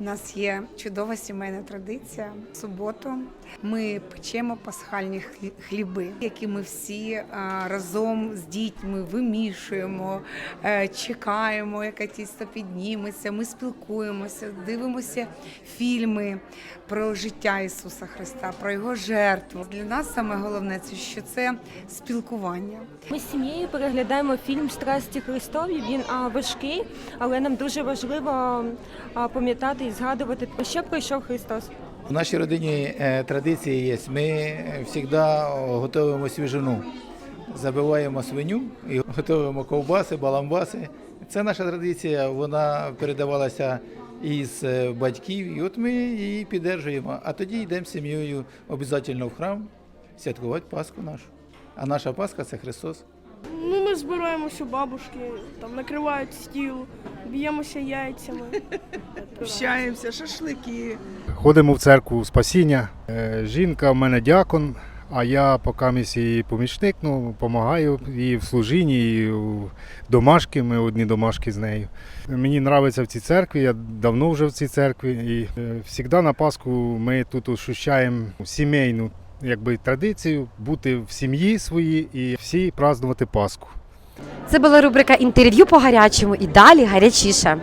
У нас є чудова сімейна традиція. В суботу ми печемо пасхальні хлі- хліби, які ми всі разом з дітьми вимішуємо, е, чекаємо, яке тісто підніметься. Ми спілкуємося, дивимося фільми про життя Ісуса Христа, про його жертву. Для нас саме головне це що це спілкування. Ми з сім'єю переглядаємо фільм Страсті Христові. Він важкий, але нам дуже важливо пам'ятати і згадувати, що пройшов Христос. В нашій родині е, традиції є. Ми завжди готуємо свіжину. Забиваємо свиню і готуємо ковбаси, баламбаси. Це наша традиція, вона передавалася із е, батьків, і от ми її піддержуємо. А тоді йдемо сім'єю обов'язково в храм святкувати Пасху нашу. А наша Пасха це Христос. Ми збираємося у бабушки, там накривають стіл, б'ємося яйцями. Общаємося, шашлики. Ходимо в церкву спасіння. Е, Жінка в мене дякон, а я поки місць її помічник, ну, допомагаю їй в служінні, і в домашки, ми одні домашки з нею. Мені подобається в цій церкві, я давно вже в цій церкві. І завжди на Пасху ми тут ощущаємо сімейну якби, традицію бути в сім'ї своїй і всі празднувати Пасху. Це була рубрика інтерв'ю по гарячому і далі гарячіше.